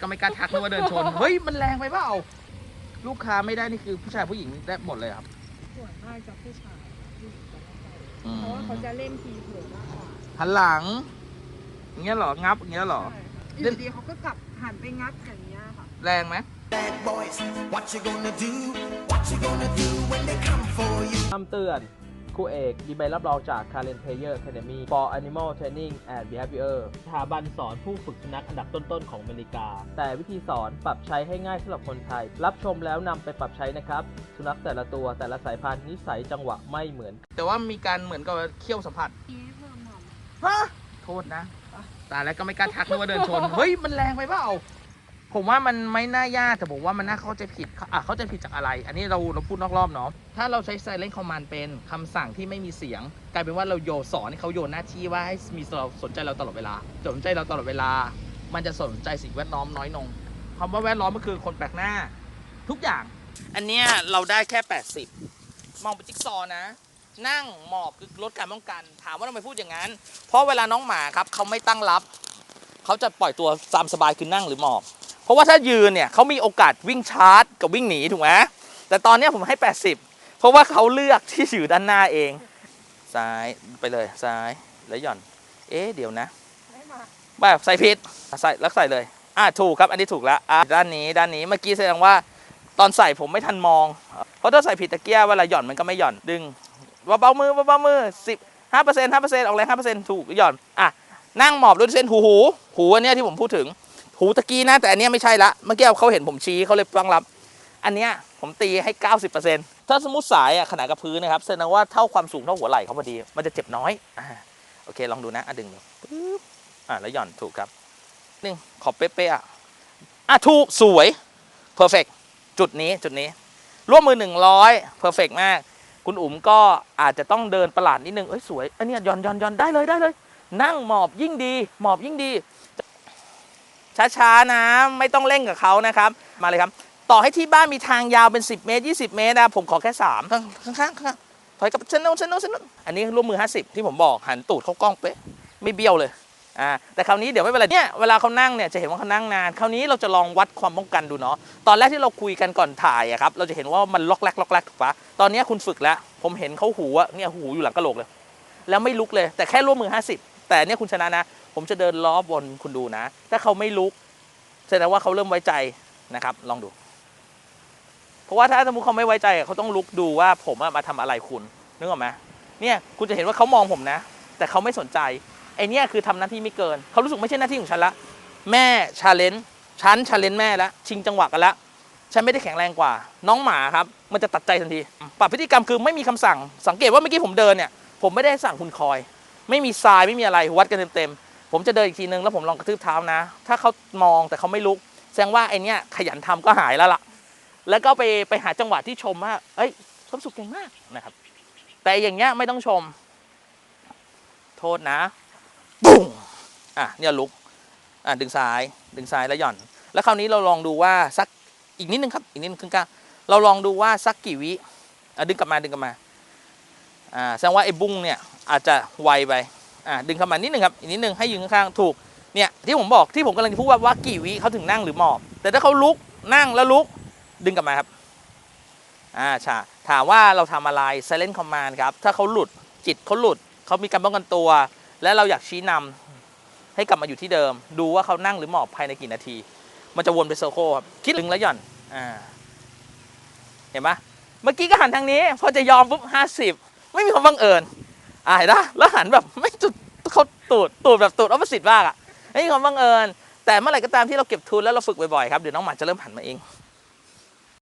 ก็ไม่กล้าทักนึกว่าเดินชน เฮ้ย มันแรงไปเปล่า ลูกค้าไม่ได้นี่คือผู้ชายผู้หญิงได้หมดเลยครับส่วนมากจะผู้ชายผู้หญิงจะไม่ค่อยอืมเพราะว่าเขาจะเล่นทีเผลอมากกว่าหันหลังอย่างเงี้ยเหรอ งับอย่างเงี้ยเหรอ ใช่ค่ะอยู่ดีๆเขาก็กลับหันไปงัดอย่างเงี้ยค่ะ แรงไหม Bad boys, what you gonna do? What you gonna do when they come for you? คำเตือน ครูเอก มีใบรับรองจาก Karen Player Academy for Animal Training and Behavior สถาบันสอนผู้ฝึกสุนัขอันดับต้นๆของอเมริกา แต่วิธีสอนปรับใช้ให้ง่ายสำหรับคนไทย รับชมแล้วนำไปปรับใช้นะครับ สุนัขแต่ละตัวแต่ละสายพันธุ์นิสัยจังหวะไม่เหมือน แต่ว่ามีการเหมือนกับเคี่ยวสัมผัสนี่เพิ่มหม่อมฮะโทษนะ ตายแล้วก็ไม่กล้าทักนึกว่าเดินชน เฮ้ย มันแรงไปเปล่า ผมว่ามันไม่น่ายากแต่ผมว่ามันน่าเข้าใจผิดอะเข้าใจผิดจากอะไร อันนี้เราเราพูดนอกรอบเนาะถ้าเราใช้ silent command เป็นคำสั่งที่ไม่มีเสียง กลายเป็นว่าเราโยนสอนให้เขาโยนหน้าที่ว่าให้มีเราสนใจเราตลอดเวลาสนใจเราตลอดเวลา มันจะสนใจสิ่งแวดล้อมน้อยลงคำว่าแวดล้อมก็คือคนแปลกหน้า ทุกอย่าง อันเนี้ยเราได้แค่ 80 มองเป็นจิ๊กซอว์นะ นั่งหมอบคือลดการป้องกัน ถามว่าทำไมพูดอย่างนั้น เพราะเวลาน้องหมาครับเขาไม่ตั้งรับเขาจะปล่อยตัวตามสบายคือนั่งหรือหมอบ เพราะว่าถ้ายืนเนี่ยเขามีโอกาสวิ่งชาร์จกับวิ่งหนีถูกไหมแต่ตอนเนี้ยผมให้ 80 เพราะว่าเขาเลือกที่จะอยู่ด้านหน้าเอง ซ้ายไปเลยซ้ายแล้วหย่อน เอ๊ะเดี๋ยวนะไม่มาแบบใส่ผิดใส่แล้วใส่เลยอ่าถูกครับ อันนี้ถูกแล้วอ่าด้านนี้ด้านนี้เมื่อกี้แสดงว่าตอนใส่ผมไม่ทันมอง เพราะถ้าใส่ผิดตะเกียเวลาหย่อนมันก็ไม่หย่อนดึงเบาๆมือเบาๆมือสิบห้าเปอร์เซ็นต์ห้าเปอร์เซ็นต์ออกแรงห้าเปอร์เซ็นต์ถูกหย่อนอะนั่งหมอบด้วยเส้นหูหูหูอันเนี้ยที่ผมพูดถึง หูตะกี้นะแต่อันนี้ไม่ใช่ละเมื่อกี้เขาเห็นผมชี้เขาเลยตั้งรับ อันเนี้ยผมตีให้ 90%ถ้าสมมติสายอะขนาดกับพื้นนะครับแสดงว่าเท่าความสูงเท่าหัวไหล่เขาพอดี มันจะเจ็บน้อยอ่าโอเคลองดูนะอะดึงดูปึ๊บอะแล้วหย่อนถูกครับหนึ่งขอบเป๊ะๆอะอะถูกสวย perfect จุดนี้จุดนี้ ร่วมมือ 100 perfect มาก คุณอุ๋มก็อาจจะต้องเดินประหลาดนิดนึงเอ้ยสวยอันนี้ยหย่อนหย่อนหย่อนได้เลยได้เลย นั่งหมอบยิ่งดี หมอบยิ่งดี ช้าๆนะไม่ต้องเร่งกับเขานะครับ มาเลยครับ ต่อให้ที่บ้านมีทางยาวเป็น 10 เมตร 20 เมตรนะผมขอแค่ 3 ข้างข้างข้างข้างถอยกับเชนโนเชนโนเชนโนอันนี้ร่วมมือ 50 ที่ผมบอกหันตูดเข้ากล้องเป๊ะไม่เบี้ยวเลยอ่าแต่คราวนี้เดี๋ยวไม่เป็นไรเนี่ยเวลาเขานั่งเนี่ยจะเห็นว่าเขานั่งนานคราวนี้เราจะลองวัดความป้องกันดูเนาะตอนแรกที่เราคุยกันก่อนถ่ายอะครับเราจะเห็นว่ามันล็อกแรกล็อกแรกถูกปะตอนนี้คุณฝึกแล้ว ผมเห็นเขาหูอะเนี่ยหูอยู่หลังกระโหลกเลย แล้วไม่ลุกเลยแต่แค่ร่วมมือ 50 แต่เนี่ยคุณชนะนะ ผมจะเดินล้อบนคุณดูนะ ถ้าเขาไม่ลุกแสดงว่าเขาเริ่มไว้ใจนะครับ ลองดู เพราะว่าถ้าสมมติเขาไม่ไว้ใจเขาต้องลุกดูว่าผมมาทำอะไรคุณนึกออกไหมเนี่ยคุณจะเห็นว่าเขามองผมนะ แต่เขาไม่สนใจไอเนี่ยคือทำหน้าที่ไม่เกินเขารู้สึกไม่ใช่หน้าที่ของฉันละ แม่ชาเลนจ์ฉันชาเลนจ์แม่แล้วชิงจังหวะกันล้วฉันไม่ได้แข็งแรงกว่า น้องหมาครับ มันจะตัดใจทันที ปรับพฤติกรรมคือไม่มีคำสั่ง สังเกตว่าเมื่อกี้ผมเดินเนี่ย ผมไม่ได้สั่งคุณคอย ไม่มีทรายไม่มีอะไรวัดกันเต็มๆผมจะเดินอีกทีนึงแล้วผมลองกระทืบเท้านะ ถ้าเขามองแต่เขาไม่ลุก แสดงว่าไอเนี้ยขยันทำก็หายแล้วล่ะ แล้วก็ไปไปหาจังหวะที่ชมว่าเอ้ยสมสุขเก่งมากนะครับ แต่อย่างเงี้ยไม่ต้องชม โทษนะปุ้งอะเนี่ยลุกอะดึงซ้ายดึงซ้ายแล้วหย่อน แล้วคราวนี้เราลองดูว่าสักอีกนิดนึงครับอีกนิดนึงครึ่งก้าวเราลองดูว่าสักกี่วิอะดึงกลับมาดึงกลับมา อ่าแสดงว่าไอ้บุ้งเนี่ยอาจจะไวไปอ่าดึงเข้ามานิดนึงครับอีกนิดนึงให้ยืนข้างๆถูกเนี่ยที่ผมบอกที่ผมกำลังจะพูดว่าว่ากี่วิเขาถึงนั่งหรือหมอบ แต่ถ้าเขาลุกนั่งแล้วลุกดึงกลับมาครับอ่าใช่ถามว่าเราทำอะไร silent command ครับ ถ้าเขาหลุดจิตเขาหลุดเขามีการป้องกันตัว และเราอยากชี้นำให้กลับมาอยู่ที่เดิม ดูว่าเขานั่งหรือหมอบภายในกี่นาที มันจะวนไปเซอร์โคครับคิดดึงแล้วหย่อนอ่าเห็นปะเมื่อกี้ก็หันทางนี้ พอจะยอมปุ๊บห้าสิบ ไม่มีความบังเอิญอ่าเห็นปะแล้วหันแบบไม่จุดเขาตูดตูดแบบตูดออปสิตมากอะไม่มีความบังเอิญแต่เมื่อไหร่ก็ตามที่เราเก็บทุนแล้วเราฝึกบ่อยๆครับเดี๋ยวน้องหมาจะเริ่มหันมาเอง